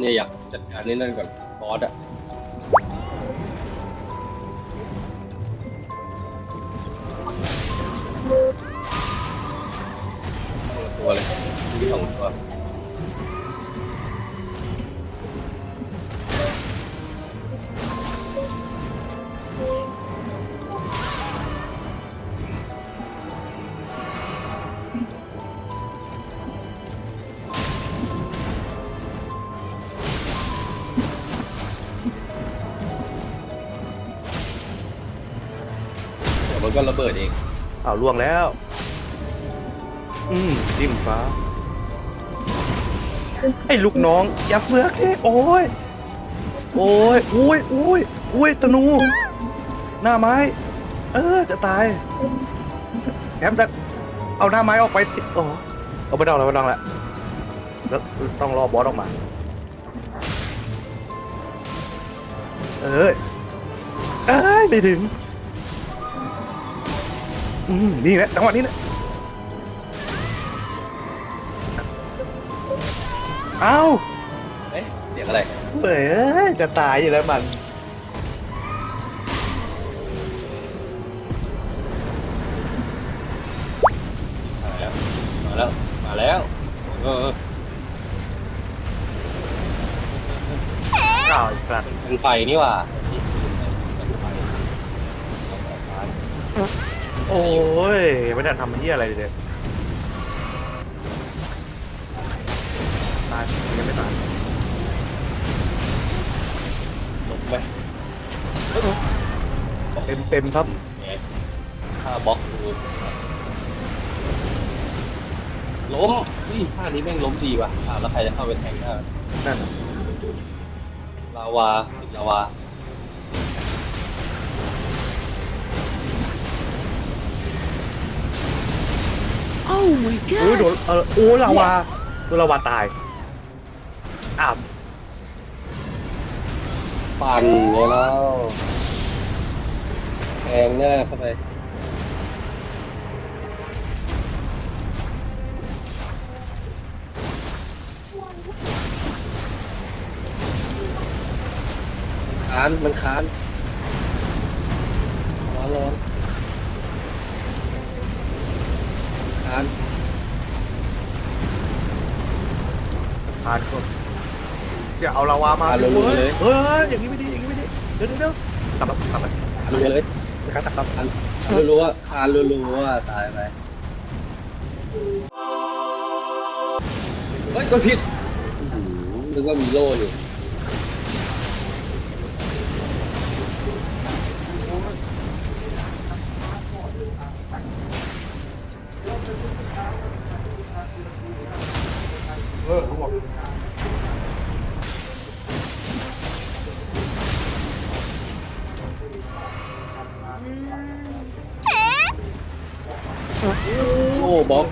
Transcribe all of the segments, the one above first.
เนี่ยอยากจัดการนี่นั่นก่อนบอสอะตัวเลยมีสองตัว เดี๋ยวมันก็ระเบิดเองอ้าวล่วงแล้ว อืมจิ้มฟ้า ไอ้ลูกน้อง อย่าเฟือกเอ้โอ้ย โอ้ยอุ้ยอุ้ยอุ้ยธนู หน้าไม้ เออ จะตายแถมจะเอาหน้าไม้ออกไปสิโอ้เอาไม่ต้องแล้วไม่ต้องแล้วแล้วต้องรอบอสออกมา เอ้ยเอ้ยไม่ถึง อืมนี่แหละจังหวะนี้แหละเอ้าเอ๊ะเสียงอะไร เป๋ยจะตายอยู่แล้วมัน มาแล้ว มาแล้ว มาแล้วเอออ้าวไอ้สัตว์เป็นไฟนี่หว่า โอ้ยไม่ได้ทำเฮียอะไรเลยเนี่ยตายยังไม่ตายลงไปเต็มเต็มครับเนี่ยถ้าบล็อกดูล้มนี่ท่านี้แม่งล้มดีว่ะอ่าแล้วใครจะเข้าไปแทงหน้านั่นน่ะลาวาติดลาวา Oh my โอ้ย god! โดนเออโอ้ยลาวาโดนลาวาตายอ้าวปั่นเลยแล้วแทงหน้าเข้าไปคานมันคานร้อนร้อน ทานก็อย่าเอาลาวามาคานดิรัวเว้ๆเลยยเฮ้ยอย่างนี้ไม่ดีอย่างนี้ไม่ดีเดี๋ยวเดี๋ยวเดี๋ยวกลับมากลับมาคานรัวๆเลยครับครับคานรัวๆคานรัวๆตายไปเฮ้ยก็ผิดอื้อหือนึกว่ามีโล่อยู่เออ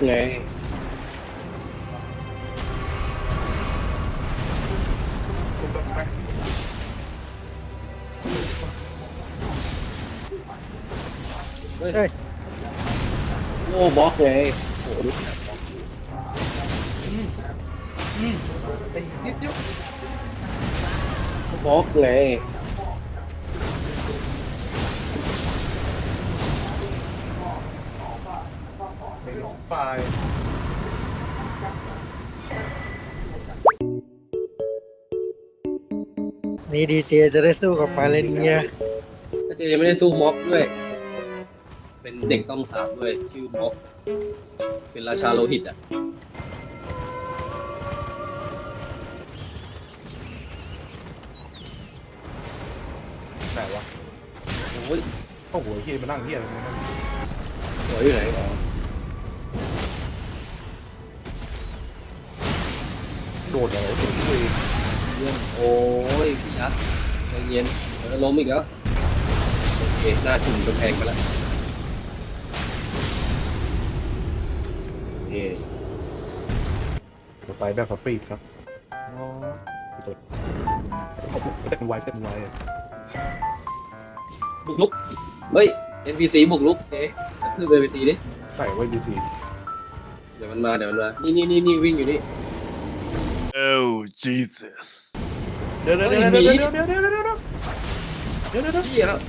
ไง เฮ้ยโอ้บล็อกไงโอ้รู้จักบล็อกไอ้นิดเดียวบล็อกไง ไอ้ไฟล์นี่ดีเจจะได้สู้กับมาเลเนียถ้าเจไม่ได้สู้ม็อกด้วย เป็นเด็กต้องสามด้วย ชื่อม็อกเป็นราชาโลหิตอะ ไหนวะโอ้ยโอ้โหเฮียมานั่งเฮียอะไรเนี่ยสวยอยู่ไหนอ๋อ โดดอะไรโดดที่ตัวเองเยี่ยมโอ้ยพี่ยักษ์ใจเย็นเดี๋ยวล้มอีกแล้วโอเคหน้าถุ่มกำแพงไปแล้วโอเคต่อไปแบบสปีดครับอ๋อตัวเต้นไวเต้นไวบุกลุกเฮ้ย NPC บุกลุกเจ๊ขึ้นไป NPC ดิใส่ไว้ดีซีเดี๋ยวมันมาเดี๋ยวมันมานี่นี่นี่นี่วิ่งอยู่นี่ เอ Oh, Jesus. เดี๋ยวเดี๋ยวเดี๋ยวเดี๋ยวเดี๋ยวเดี๋ยวเดี๋ยวเดี๋ยวเดี๋ยวเดี๋ยวเดี๋ยวเดี๋ยวเชี่ยแล้ว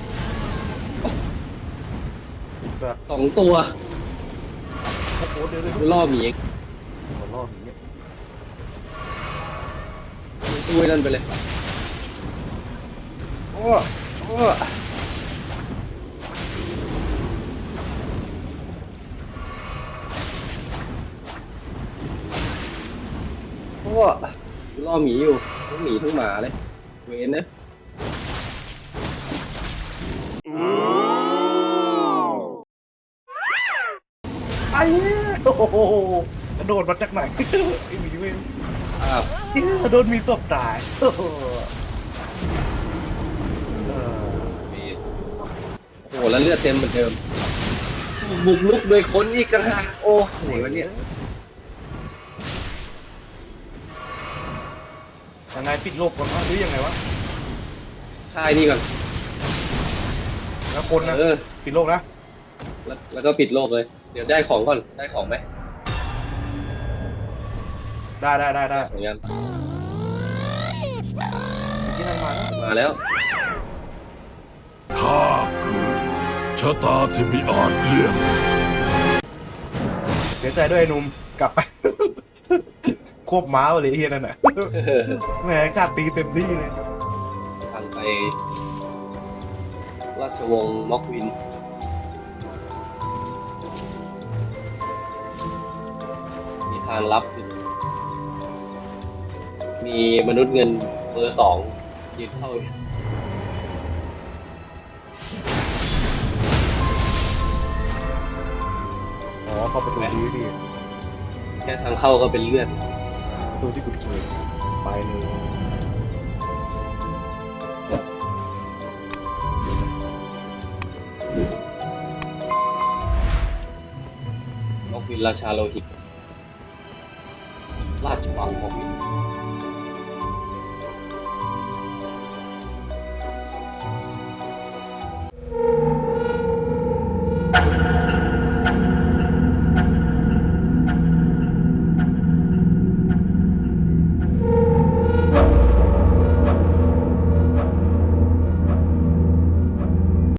สัตว์สองตัวโอ้โหเดี๋ยวเดี๋ยวกูล่อหมีเองขอรอบนี้ตู้ไอ้นั่นไปเลยโอ้โอ้เพราะว่ากู ล่อหมีอยู่ทั้งหมีทั้งหมาเลย เวนนะไอ้เนี่ยโอ้โหกระโดดมาจากไหน ไอ้หมีเว้ยอ้าวโดนมีตบตายโอ้โหเออหมีโอ้โหแล้วเลือดเต็มเหมือนเดิม บุกลุกโดยคนอีกต่างหากโอ้โหแล้วเนี่ย ยังไงปิดโลกก่อนวะหรือยังไงวะค่ายนี่ก่อน แล้วคนนะเออ ปิดโลกนะแล้วแล้วก็ปิดโลกเลย เดี๋ยวได้ของก่อน ได้ของไหมได้ได้ได้ได้ของยังที่นั่นมาแล้วมาแล้ว ข้าคือชะตาที่มีอ่านเรื่อง เสียใจด้วยไอ้หนุ่มกลับไป ควบม้าเลยไอ้เฮียนั่นน่ะแหมกล้าตีเต็มที่เลย ทางไป ราชวงศ์ม็อกวิน มีทางลับอยู่มีมนุษย์เงินเบอร์สองยืนเข้าอยู่อ๋อเข้าประตูนี้ดิแค่ทางเข้าก็เป็นเลือด ตัวที่กูเจอไปเลยนกวินราชาโลหิต ราชวังของวิน